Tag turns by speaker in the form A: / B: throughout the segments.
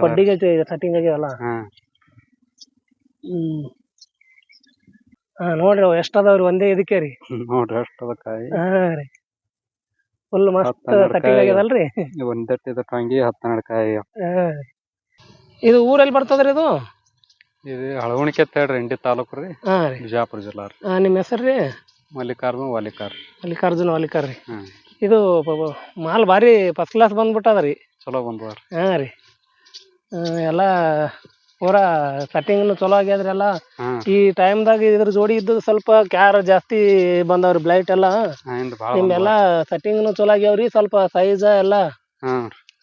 A: ಕೊಡ್ಡಿಗೆ setting ಆಗ್ಯಾವಲ್ಲ
B: ಹಾ.
A: ಹ್ಮ್. ಹಾ ನೋಡ್ರಿ ಅವ್ ಎಷ್ಟ್ ಅದಾವ್ರಿ ಒಂದೇ ಇದಕ್ಕೆ ರೀ?
B: ನೋಡ್ರಿ ಅಷ್ಟ ಅದ ಕಾಯಿ.
A: ಹಾ ರೀ. ಫುಲ್ ಮಸ್ತ್
B: ಹತ್ತ್ ಹನ್ನೆರಡ್
A: ಸೆಟ್ಟಿಂಗ್
B: ಕಾಯಿ
A: ಆಗ್ಯದಲ್ರಿ
B: ಟಂಗಿ ಹತ್ತೆರಡು ಕಾಯಿ.
A: ಹಾ ಇದು ಊರಲ್ಲಿ ಬರ್ತದ್ರಿ ಇದು?
B: ಇದು ಹಳವಣಿಕೆ ಅಂತ ಹೇಳ್ರಿ ಇಂಡಿ ತಾಲೂಕು ರೀ.
A: ಹಾ ರೀ.
B: ಬಿಜಾಪುರ ಜಿಲ್ಲಾ ರೀ.
A: ಹಾ ನಿಮ್ಮ ಹೆಸರು ರೀ?
B: ಮಲ್ಲಿಕಾರ್ಜುನ ವಾಲಿಕಾರ್.
A: ಮಲ್ಲಿಕಾರ್ಜುನ ವಾಲಿಕರ್ ರೀ.
B: ಹ್ಮ್
A: ಇದು ಪ- ಪ- ಮಾಲ್ ಭಾರಿ ಫಸ್ಟ್ ಕ್ಲಾಸ್ ಬಂದ್ಬಿಟ್ಟದ ರೀ.
B: ಚಲೋ ಬಂದವ್ರಿ
A: ಹಾ ರೀ. ಎಲ್ಲ ಪೂರಾ ಸೆಟ್ಟಿಂಗ್ನು ಚಲೋ ಆಗ್ಯಾದ್ರಿ ಎಲ್ಲ.
B: ಈ
A: ಈ ಟೈಮ್ದಾಗ ಇದ್ರ ಜೋಡಿ ಇದ್ದು ಸ್ವಲ್ಪ ಕ್ಯಾರ್ ಜಾಸ್ತಿ ಬಂದವ್ರಿ ಬ್ಲೈಟ್ ಎಲ್ಲ.
B: ಭಾಳ
A: ನಿಮ್ಮೆಲ್ಲ ಸೆಟ್ಟಿಂಗ್ನು ಚಲೋ ಆಗ್ಯಾವ್ರಿ ಸ್ವಲ್ಪ ಸೈಜ್ ಎಲ್ಲ.
B: ಹಾ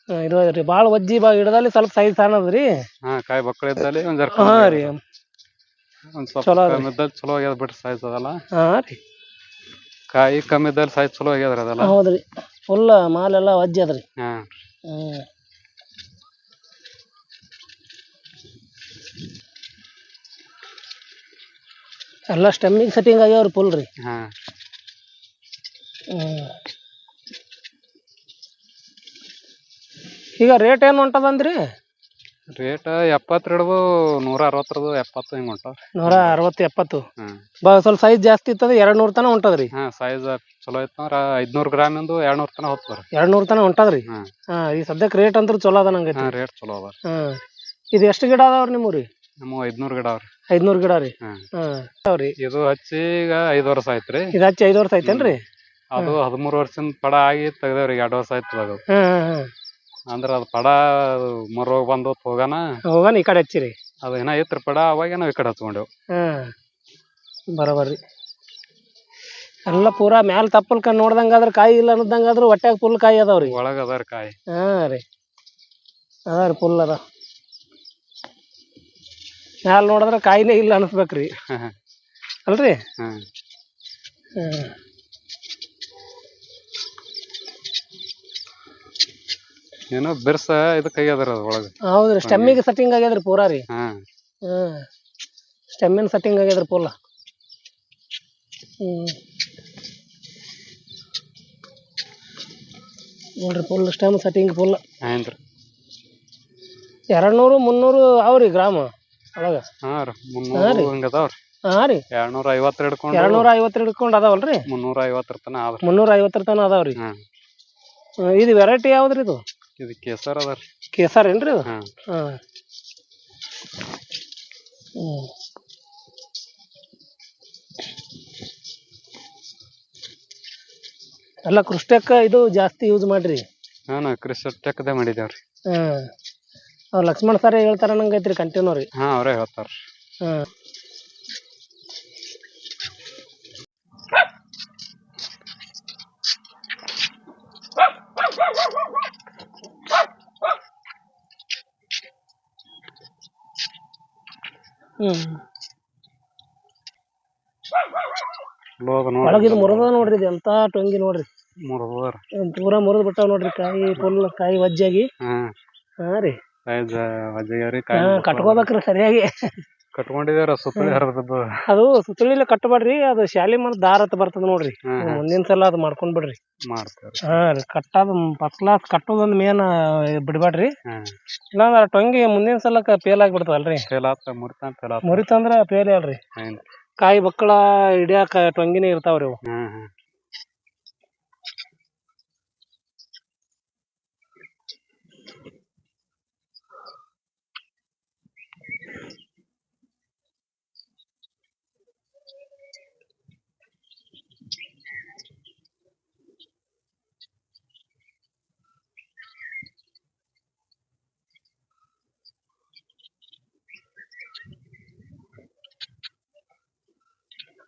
A: ಆ, ಇದು ರೀ ಭಾಳ ಒಜ್ಜಿ ಬಾ ಹಿಡ್ದಲ್ಲಿ ಸ್ವಲ್ಪ ಸೈಜ್ ಸಣ್ಣದ್ರಿ.
B: ಹಾ ಕಾಯಿ ಬಕ್ಕಳ ಇದ್ದಲ್ಲಿ ಒಂದ್ ಜರ
A: ಹಾ ರೀ.
B: ಒಂದ್ ಸ್ವಲ್ಪ
A: ಚಲೋ
B: ಕಮ್ಮಿ ಇದ್ದಲ್ಲಿ ಚಲೋ ಆಗ್ಯದ ಬಿಟ್ರಿ ಸೈಜ್ ಅದಲ್ಲ.
A: ಹಾ ರೀ.
B: ಕಾಯಿ ಕಮ್ಮಿ ಇದ್ದಲ್ಲಿ ಸೈಜ್ ಚಲೋ ಆಗ್ಯದ್ರಿ ಅದೆಲ್ಲ.
A: ಹೌದ್ರಿ. ಫುಲ್ ಮಾಲ್ ಎಲ್ಲ ವಜ್ಜಿ ಅದ್ರಿ.
B: ಹಾ.
A: ಹ್ಮ್. ಎಲ್ಲ ಸ್ಟೆಮ್ಮಿಂಗ್ ಸೆಟ್ಟಿಂಗ್ ಆಗ್ಯಾವ್ರಿ ಫುಲ್ ರೀ.
B: ಹಾ.
A: ಹ್ಮ್. ಈಗ ರೇಟ್ ಏನು ಹೊಂಟದಂದ್ರಿ?
B: ರೇಟ್ ಎಪ್ಪತ್ತೆರಡು ನೂರ ಅರವತ್ತರದು ಎಪ್ಪತ್ತು ಹಿಂಗೆ ಹೊಂಟಾವ
A: ನೂರ ಅರವತ್ತು ಎಪ್ಪತ್ತು.
B: ಹಾಂ.
A: ಬಾ ಸ್ವಲ್ಪ ಸೈಜ್ ಜಾಸ್ತಿ ಇತ್ತದ ಎರಡು ನೂರು ತನಕ ಹೊಂಟದ್ರಿ.
B: ಹಾ ಸೈಜ್ ಚಲೋ ಐತಂದ್ರ ಐದ್ನೂರು ಗ್ರಾಮಿಂದು ಎರಡು ನೂರು ತನ ಹೋಗ್ತಾರ
A: ಎರಡು ನೂರು ತನಕ ಹೊಂಟದ್ರಿ?
B: ಹಾ.
A: ಹಾಂ ಈ ಸದ್ಯಕ್ಕೆ ರೇಟ್ ಅಂತೂ ಚಲೋ ಅದ ನಂಗೆ
B: ಹಾ ರೇಟ್ ಚಲೋ ಅದ.
A: ಹಾಂ ಇದು ಎಷ್ಟು ಗಿಡ ಅದಾವ್ರಿ ನಿಮ್ಮೂರಿ? ರೀ
B: ನಮ್ಮ ಐದ್ನೂರ್ ಗಿಡ ಅವ್ರಿ.
A: ಐದ್ನೂರ್ ಗಿಡ ರೀ?
B: ಹಾ.
A: ಹಾ.
B: ಇದು ಹಚ್ಚಿ ಈಗ ಐದ್ ವರ್ಷ ಆಯ್ತ್ರಿ.
A: ಇದು ಹಚ್ಚಿ ಐದು ವರ್ಷ ಐತೇನ್ರಿ
B: ಅದು ಹದಿಮೂರ್ ವರ್ಷದಿಂದ ಪಡ ಆಗಿ ತೆಗ್ದೇವ್ರಿ ಎರಡ್ ವರ್ಷ ಆಯ್ತು ಅದು
A: ಹಾ ಹಾ ಹಾ.
B: ಅಂದ್ರ ಅದು ಪಡ ಮರೋಗ ಬಂದು ಹೋಗನ.
A: ಈ ಕಡೆ ಹಚ್ಚಿರಿ
B: ಅದು ಏನ ಐತ್ರಿ ಪಡ ಅವಾಗ ನಾವ್ ಈ ಕಡೆ ಹಚ್ಕೊಂಡೇವ್.
A: ಹಾ. ಬರೋಬರ್ರಿ ಎಲ್ಲ ಪೂರಾ ಮ್ಯಾಲ್ ತಪ್ಪಲ್ಕ ನೋಡ್ದಂಗಾದ್ರ ಕಾಯಿ ಇಲ್ಲ ಅನ್ನೋದಂಗಾದ್ರ ಹೊಟ್ಯಾಗ ಫುಲ್ ಕಾಯಿ ಅದಾವ್ರಿ
B: ಒಳಗ ಅದಾರ ಕಾಯಿ.
A: ಹಾ ರೀ. ರೀ ಫುಲ್ ಅದ ಮ್ಯಾಲ್ ನೋಡಿದ್ರೆ ಕಾಯಿನೇ ಇಲ್ಲ ಅನಿಸ್ಬೇಕ್ರಿ. ಅಲ್ರಿ?
B: ಹಾಂ.
A: ಹ್ಮ್
B: ಏನೋ ಬಿರ್ಸ ಇದು ಆಗ್ಯದ್ರಿ ಅದ್ ಒಳಗೆ
A: ಹೌದ್ರಿ ಸ್ಟೆಮ್ಮಿಗೆ ಸೆಟ್ಟಿಂಗ್ ಆಗ್ಯದ್ರಿ ಪೂರಾ ರೀ.
B: ಹಾ.
A: ಹ್ಮ್ ಸ್ಟೆಮ್ಮಿನ ಸೆಟ್ಟಿಂಗ್ ಆಗ್ಯದ್ರಿ ಪೂಲ ಹ್ಮ್. ನೋಡ್ರಿ ಫುಲ್ ಸ್ಟೆಮ್ ಸೆಟ್ಟಿಂಗ್ ಫುಲ್
B: ಏನ್ರಿ?
A: ಎರಡ್ ನೂರು ಮುನ್ನೂರು ಅವ್ರಿ ಗ್ರಾಮ. ಒಳಗ?
B: ಹಾ ರೀ ಮುನ್ನೂರು ಹಿಂಗ ಅದಾವ್ರಿ
A: ಹಾ ರೀ.
B: ಎರಡ್ನೂರ ಐವತ್ತರ ಹಿಡ್ಕೊಂಡು
A: ಹಿಡ್ಕೊಂಡು ಅದಾವಲ್ರಿ
B: ಮುನ್ನೂರ ಐವತ್ತರ ತನ ಆದ್ರಿ
A: ಮುನ್ನೂರ ಐವತ್ತರ ತನ ಅದಾವ್ರಿ
B: ಹ್ಮ್
A: ಹ್ಮ್, ಇದು ವೆರೈಟಿ ಯಾವ್ದ್ರಿ ಇದು?
B: ಇದು ಕೇಸರ್ ಅದಾರಿ
A: ಕೇಸರ್ ಏನ್ರಿ ಇದು?
B: ಹಾ.
A: ಹಾ. ಹ್ಮ್. ಎಲ್ಲ ಕೃಷ್ಣಕ್ಕ ಇದು ಜಾಸ್ತಿ ಯೂಸ್ ಮಾಡ್ರಿ?
B: ಹಾ ಕೃಷಿ ಟೆಕ್ದೆ ಮಾಡಿದೇವ್ರಿ
A: ಹ್ಮ್ ಲಕ್ಷ್ಮಣ್ ಸರ್ ಹೇಳ್ತಾರ ನಂಗೈತ್ರಿ ಕಂಟಿನ್ಯೂ ರೀ.
B: ಹಾ ಅವ್ರೇ ಹೇಳ್ತಾರ. ಅದ ನೋಡ್ರಿ
A: ಒಳಗಿದು ಮುರಿದ ನೋಡ್ರಿ ಇದು ಎಂತ ಟೊಂಗಿ ನೋಡ್ರಿ.
B: ಮೂರ್ ಅದಾವ್ರಿ
A: ಇದ್ ಪೂರಾ ಮುರಿದ್ ಬಿಟ್ಟಾವ ನೋಡ್ರಿ ಕಾಯಿ ಫುಲ್ ಕಾಯಿ ವಜ್ಜಾಗಿ.
B: ಹಾ.
A: ಹಾ ರೀ.
B: ಕಾಯಿ
A: ಕಟ್ಕೋಬೇಕ್ರಿ ಸರಿಯಾಗಿ.
B: ಕಟ್ಕೊಂಡಿದಾರ ಸುತ್ತಳಿ ಹರಿದದ್ದು.
A: ಅದು ಸುತ್ತಳಿಲೆ ಕಟ್ಟಬೇಡ್ರಿ ಅದು ಶಾಲಿ ಮನ ದಾರ ಅಂತ ಬರ್ತದ ನೋಡ್ರಿ. ಮುಂದಿನ ಸಲ ಅದು ಮಾಡ್ಕೊಂಡ್ ಬಿಡ್ರಿ. ಹಾ ರೀ ಕಟ್ಟೋದು ಫಸ್ಟ್ ಕ್ಲಾಸ್ ಕಟ್ಟೋದೊಂದ್ ಮೇನ್ ಬಿಡ್ಬೇಡ್ರಿ ಇಲ್ಲಾಂದ್ರ ಟೊಂಗಿ ಮುಂದಿನ ಸಲ ಫೇಲ್
B: ಆತ
A: ಮುರಿತಂದ್ರ ಫೇಲ್ ಅಲ್ರಿ ಕಾಯಿ ಬಕ್ಕಳ ಹಿಡಿಯಾಕ ಟೊಂಗಿನೇ ಇರ್ತಾವ್ರಿ ಅವು.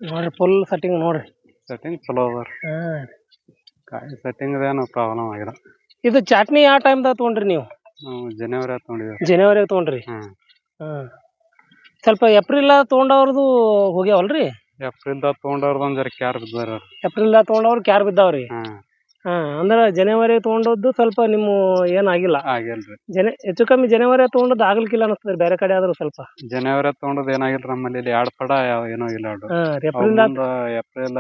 A: ನೋಡ್ರಿ ಫುಲ್ ಸೆಟ್ಟಿಂಗ್ ನೋಡ್ರಿ.
B: ಸೆಟ್ಟಿಂಗ್ ಚಲೋ ಅದ
A: ಹಾ
B: ಕಾಯಿ ಸೆಟ್ಟಿಂಗ್ ಏನು ಪ್ರಾಬ್ಲಮ್ ಆಗಿಲ್ಲ.
A: ಇದು ಚಾಟ್ನಿ ಯಾವ ಟೈಮ್ದಾಗ ತೊಗೊಂಡ್ರಿ ನೀವು?
B: ನಾವು ಜನವರಿ ತೊಗೊಂಡಿದ್ದೇವೆ.
A: ಜನವರಿ ತೊಗೊಂಡ್ರಿ? ಹಾ. ಸ್ವಲ್ಪ ಏಪ್ರಿಲ್ ತೊಗೊಂಡವ್ರದು ಹೋಗ್ಯಾವಲ್ರಿ?
B: ಏಪ್ರಿಲ್ದಾಗ ತೊಗೊಂಡವ್ರದ್ದು ಒಂದ್ ಜರ ಕ್ಯಾರ್ ಬಿದ್ದಾರ
A: ಏಪ್ರಿಲ್ದಾಗ ತೊಗೊಂಡವ್ರು ಕ್ಯಾರ್ ಬಿದ್ದಾವ್ರಿ?
B: ಹಾ.
A: ಹಾ ಅಂದ್ರ ಜನವರಿ ತಗೊಂಡದ್ದು ಸ್ವಲ್ಪ ನಿಮ್ಮ ಏನಾಗಿಲ್ಲ
B: ಆಗಿಲ್ಲ.
A: ಜನ ಹೆಚ್ಚು ಕಮ್ಮಿ ಜನವರಿ ತಗೊಂಡದ್ದು ಆಗ್ಲಿಕ್ಕಿಲ್ಲ ಅನಿಸ್ತದೆ ಬೇರೆ ಕಡೆ ಆದ್ರೂ ಸ್ವಲ್ಪ.
B: ಜನವರಿ ತೊಗೊಂಡದ್ ಏನಾಗಿಲ್ರಿ ನಮ್ಮಲ್ಲಿ ಇಲ್ಲಿ ಎರಡು ಪಡ ಯಾವ ಏನೂ ಇಲ್ಲ ನೋಡ್ರಿ
A: ಹಾ
B: ಮುಂದ ಏಪ್ರಿಲ್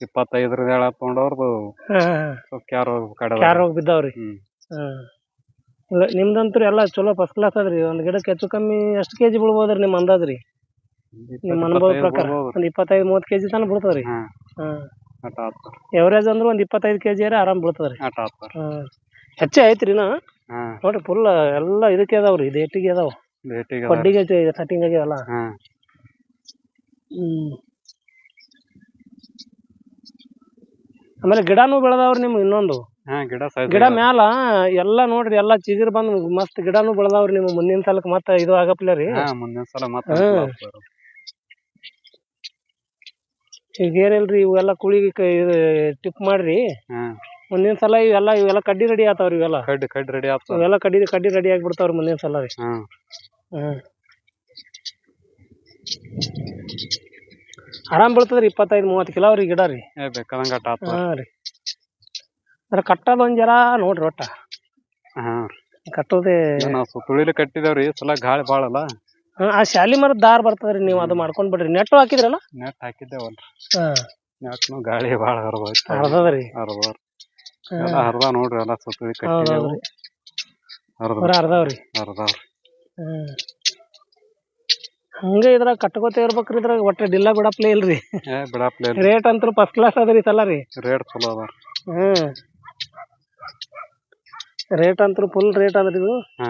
B: ಇಪ್ಪತ್ತೈದರದ ಹೇಳ ತೊಗೊಂಡವ್ರದು
A: ಹಾ
B: ಸ್ವಲ್ಪ ಕ್ಯಾರ್ ಕಡೆ
A: ಕ್ಯಾರ್ ಹೋಗಿ ಬಿದ್ದಾವ್ರಿ.
B: ಹ್ಮ್.
A: ಹಾ. ಇಲ್ಲ ನಿಮ್ದಂತ್ರು ಎಲ್ಲ ಚಲೋ ಫಸ್ಟ್ ಕ್ಲಾಸ್ ಅದ್ರಿ ಒಂದ್ ಗಿಡಕ್ಕೆ ಹೆಚ್ಚು ಕಮ್ಮಿ ಎಷ್ಟು ಕೆಜಿ ಬಿಡ್ಬೋದ್ರಿ ನಿಮ್ ಅಂದಾಜ್ರಿ ನಿಮ್ಮ ಅನುಭವ ಪ್ರಕಾರ. ಒಂದ್ ಇಪ್ಪತ್ತೈದು ಮೂವತ್ತು ಕೆಜಿ ತನಕ ಬಿಡ್ತಾವ್ರಿ
B: ಹಾ.
A: ಎವರೇಜ್ ಅಂದ್ರೆ ಒಂದ್ ಇಪ್ಪತ್ತೈದು ಕೆಜಿ ಆರಾಮ್ ಬೀಳ್ತದ್ರಿ ಟಾಪ್ ಹೆಚ್ಚೆ ಐತ್ರಿ ನಾ
B: ಹಾ.
A: ನೋಡ್ರಿ ಫುಲ್ ಎಲ್ಲ ಇದಕ್ಕೆ ಅದಾವ್ರಿ ಇದು ಎಟ್ಟಿಗೆ ಅದಾವ. ಕಡ್ಡಿಗೆ ಸೆಟ್ಟಿಂಗ್ ಆಗ್ಯಾವಲ್ಲ
B: ಹಾ.
A: ಹ್ಮ್. ಆಮೇಲೆ ಗಿಡನೂ ಬೆಳೆದಾವ್ರಿ ನಿಮ್ ಇನ್ನೊಂದು.
B: ಹಾ ಗಿಡ ಸೈಜ್
A: ಗಿಡ ಮ್ಯಾಲ ಎಲ್ಲಾ ನೋಡ್ರಿ ಎಲ್ಲಾ ಚಿಗಿರ್ ಬಂದ್ ಮಸ್ತ್ ಗಿಡನೂ ಬೆಳೆದಾವ್ರಿ ನಿಮ್ ಮುಂದಿನ ಸಲಕ್ ಮತ್ತ ಇದು ಆಗಪ್ಲೆ ರೀ.
B: ಹಾ ಮುಂದಿನ ಸಲ ಮತ್ತೆ
A: ಹ್ಮ್.
B: ಅನುಕೂಲ ಆಗ್ತದ.
A: ಏನಿಲ್ರಿ ಇವೆಲ್ಲ ಕುಳಿ ಟಿಪ್ ಮಾಡ್ರಿ. ಮುಂದಿನ ಸಲ ಇವೆಲ್ಲ ಇವೆಲ್ಲ ಕಡ್ಡಿ ರೆಡಿ ಆತಾವ್ರಿ ಇವೆಲ್ಲ.
B: ಕಡ್ಡಿ ಕಡ್ಡಿ ರೆಡಿ ಆಗ್ತಾವ.
A: ಇವೆಲ್ಲ ಕಡ್ಡಿ ಕಡ್ಡಿ ರೆಡಿ ಆಗ್ಬಿಡ್ತಾವ್ರಿ ಮುಂದಿನ ಸಲ ರೀ. ಹ್ಮ್ ಆರಾಮ್ ಬೀಳ್ತದ್ರಿ ಇಪ್ಪತ್ತೈದು ಮೂವತ್ತು ಕಿಲೋ ರೀ ಗಿಡ ರೀ. ಹಾ ರೀ. ಅದ್ರ ಕಟ್ಟೋದು ಒಂದ್ ಜರ ನೋಡ್ರಿ ಒಟ್ಟ. ಕಟ್ಟೋದೇ
B: ನಾವು ಸುತ್ತುಳಿಲಿ ಕಟ್ಟಿದೇವ್ರಿ ಸಲ ಗಾಳಿ ಬಾಳ ಅಲ್ಲ.
A: ಹಾ, ಆ ಶಾಲಿ ಮರದ ದಾರ ಬರ್ತದ್ರಿ ನೀವು ಅದು ಮಾಡ್ಕೊಂಡ್ ಬಿಡ್ರಿ. ನೆಟ್ ಹಾಕಿದ್ರಲ್ಲ?
B: ನೆಟ್ ಹಾಕಿದ್ದೇವಲ್ರಿ.
A: ಹಾ.
B: ನೆಟ್ನು ಗಾಳಿ ಬಾಳ ಹರಿದೋಯ್ತು.
A: ಅರ್ಧದ್ರಿ
B: ಅರ್ಧ
A: ಹಾ.
B: ಎಲ್ಲ ಹರಿದ ನೋಡ್ರಿ ಎಲ್ಲ ಸುತ್ತುಳಿ ಕಟ್ಟಿದೇವು
A: ಹೌದೌದ್ರಿ.
B: ಹರಿದ
A: ಬರ ಅರ್ಧವ್ರಿ
B: ಹರಿದವ್ರಿ.
A: ಹ್ಮ್ ಹಂಗ ಇದ್ರಾಗ ಕಟ್ಕೋತ ಇರ್ಬೇಕ್ರಿ ಇದ್ರಾಗ ಒಟ್ಟ ಡಿಲ್ಲ ಬಿಡಪ್ಲೇ ಇಲ್ರಿ.
B: ಏ ಬಿಡಪ್ಲೆ
A: ರೇಟ್ ಅಂತೂ ಫಸ್ಟ್ ಕ್ಲಾಸ್ ಅದ್ರಿ ಈ ಸಲ ರೀ.
B: ರೇಟ್ ಚಲೋ ಅದಾರ
A: ಹ್ಮ್. ರೇಟ್ ಅಂತೂ ಫುಲ್ ರೇಟ್ ಅದ್ರಿ ಇದು.
B: ಹಾ.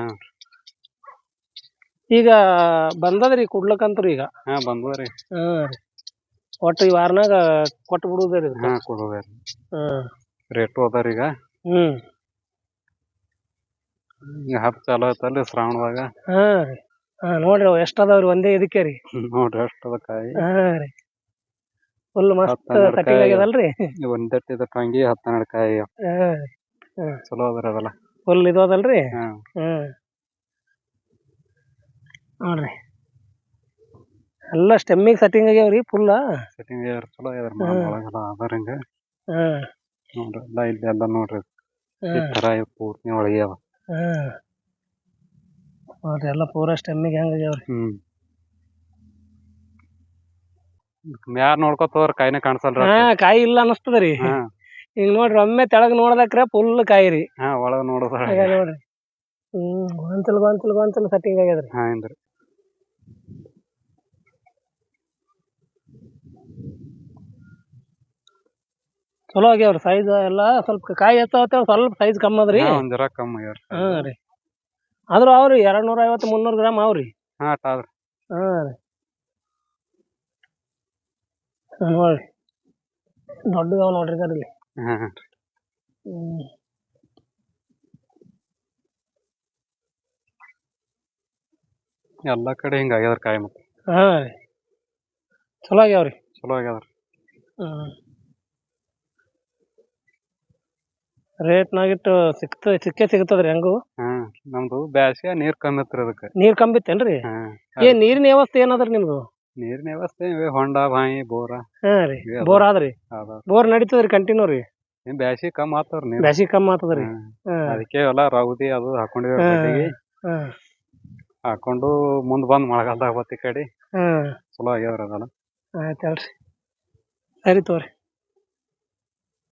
A: ಈಗ ಬಂದದ್ರಿ ಕುಡ್ಲಕ್ಕಂತ್ರು ಈಗ.
B: ಹಾ
A: ಬಂದದ್ರಿ. ಹಾ ಒಟ್ಟು ಈ ವಾರನಾಗ ಕೊಟ್ಟು ಬಿಡುದ್ರಿ
B: ಹಾ ಕೊಡೋದ್ರಿ.
A: ಹ್ಮ್
B: ರೇಟು ಅದಾರ ಈಗ.
A: ಹ್ಮ್.
B: ಈಗ ಹಬ್ಬ ಚಾಲೂ ಐತಲ್ರಿ ಶ್ರಾವಣದಾಗ.
A: ಹಾ ರೀ. ಹಾ ನೋಡ್ರಿ ಅವ್ ಎಷ್ಟ್ ಅದಾವ್ರಿ ಒಂದೇ ಇದಕ್ಕೆ ರೀ.
B: ನೋಡ್ರಿ ಅಷ್ಟ ಅದ ಕಾಯಿ.
A: ಹಾ ರೀ. ಫುಲ್ ಮಸ್ತ್
B: ಹತ್ತ್ ಹನ್ನೆರಡ್
A: ಸೆಟ್ಟಿಂಗ್
B: ಕಾಯಿ.
A: ಆಗ್ಯದಲ್ರಿ?
B: ಒಂದೆಟ್ ಇದ ಟಂಗಿ ಹತ್ತ್ ಕಾಯಿ.
A: ಹಾ
B: ಚಲೋ ಅದ್ರ ಅದೆಲ್ಲ.
A: ಫುಲ್ ಇದು ಅದಲ್ರಿ?
B: ಹಾ.
A: ಹ್ಮ್ ನೋಡ್ರಿ. ಎಲ್ಲ ಸ್ಟೆಮ್ಮಿಗೆ ಸೆಟ್ಟಿಂಗ್ ಆಗ್ಯಾವ್ರಿ ಫುಲ್
B: ಸೆಟ್ಟಿಂಗ್ ಚಲೋ ಅದಾರ ಮಾಲ್ ಒಳಗೆಲ್ಲ ಅದಾರ ಹಿಂಗ. ನೋಡ್ರಿ ಎಲ್ಲ ಇಲ್ಲಿ ಎಲ್ಲ ನೋಡ್ರಿ. ಈ ಇವ್ ಪೂರ್ತಿ ಒಳಗೆ ಅವ
A: ನೋಡ್ರಿ ಎಲ್ಲ ಪೂರಾ ಸ್ಟೆಮ್ಮಿಗೆ ಹೆಂಗ್ ಆಗ್ಯಾವ್ರಿ.
B: ಹ್ಮ್. ಮ್ಯಾರ್ ನೋಡ್ಕೊತ ಹೋದ್ರ ಕಾಯಿನೇ ಕಾಣಿಸಲ್ರಿ
A: ಹಾ ಕಾಯಿ ಇಲ್ಲ ರೀ.
B: ಹಾ.
A: ಈಗ ನೋಡ್ರಿ ಒಮ್ಮೆ ತೆಳಗ್ ನೋಡ್ದಕ್ರೆ ಫುಲ್ ಕಾಯಿ ರೀ.
B: ಹಾ ಒಳಗ ನೋಡಿದ್ರ
A: ನೋಡ್ರಿ. ಹ್ಮ್ ಗೊಂತಲ್ ಗೊಂತಲ್ ಗೊಂತಲ್ ಸೆಟ್ಟಿಂಗ್ ಆಗ್ಯದ್ರಿ.
B: ಹಾ ಇಂದ್ರಿ
A: ಚಲೋ ಆಗ್ಯಾವ್ರಿ ಸೈಜ್ ಎಲ್ಲ ಸ್ವಲ್ಪ ಕಾಯಿ ಹೆಚ್ಚಾವತ್ತ ಸ್ವಲ್ಪ ಸೈಜ್ ಕಮ್ಮಿ ಅದ್ರಿ.
B: ಹಾ ಒಂದ್ ಜರ ಕಮ್ಮಿ
A: ಹಾ ರೀ. ಆದ್ರೂ ಅವ್ರಿ ಎರಡ್ ನೂರ ಐವತ್ತು ಮುನ್ನೂರ್ ಗ್ರಾಮ್ ಅವ್ರಿ.
B: ಹಾ
A: ಹಾ ರೀ. ಹಾ, ನೋಡ್ರಿ. ದೊಡ್ಡದಾವ ನೋಡ್ರಿ ಕಡ್ಲಿ
B: ಹಾ
A: ಹ್ಮ್.
B: ಎಲ್ಲಾ ಕಡೆ ಹಿಂಗ ಆಗ್ಯಾವ್ರಿ ಕಾಯಿ ಮತ್ತೆ.
A: ಹಾ ರೀ. ಚಲೋ ಆಗ್ಯಾವ್ರಿ.
B: ಚಲೋ ಆಗ್ಯಾವ್ರಿ
A: ಹ್ಮ್. ರೇಟ್ನಾಗಿಟ್ಟು ಸಿಕ್ತ ಸಿಕ್ಕೇ ಸಿಗ್ತದ್ರಿ ಹೆಂಗು?
B: ಹಾ ನಮ್ದು ಬ್ಯಾಸ್ಗ್ಯಾಗ ನೀರ್ ಕಮ್ಮಿ ಇತ್ರಿ ಅದಕ್ಕ.
A: ನೀರ್ ಕಂಬಿತ್ತೇನ್ರಿ
B: ಹಾ
A: ಏ ನೀರಿನ ವ್ಯವಸ್ಥೆ ಏನದ್ರಿ ನಿಮ್ದು?
B: ನೀರಿನ ವ್ಯವಸ್ಥೆ ಇವೆ? ಹೊಂಡ ಬಾಯಿ ಬೋರ.
A: ಹಾ ರೀ
B: ಇವೆ ಅದಾವ.
A: ಬೋರ್ ಆದ್ರಿ?
B: ಅದಾವ.
A: ಬೋರ್ ನಡೀತದ್ರಿ ಕಂಟಿನ್ಯೂ ರೀ?
B: ಏನ್ ಬ್ಯಾಸಿ ಕಮ್ಮಿ ಆತವ್ರಿ ನೀರ್?
A: ಬ್ಯಾಸಿ ಕಮ್ಮಿ ಆತದ್ರಿ?
B: ಹಾ.
A: ಹಾ.
B: ಅದಕ್ಕೆ ಎಲ್ಲ ರೌದಿ ಅದು ಹಾಕೊಂಡಿವಿ
A: ಹಾ.
B: ಬಡ್ಡಿಗೆ
A: ಹಾ.
B: ಹಾಕೊಂಡು ಮುಂದ್ ಬಂದ್ ಮಳೆಗಾಲದಾಗ ಬತ್ತಿ ಕಡೆ.
A: ಹಾ.
B: ಚಲೋ ಆಗ್ಯಾವ್ರಿ ಅದೆಲ್ಲ.
A: ಆಯ್ತ್ ಹೇಳ್ರಿ. ಸರಿ ತಗೋರಿ.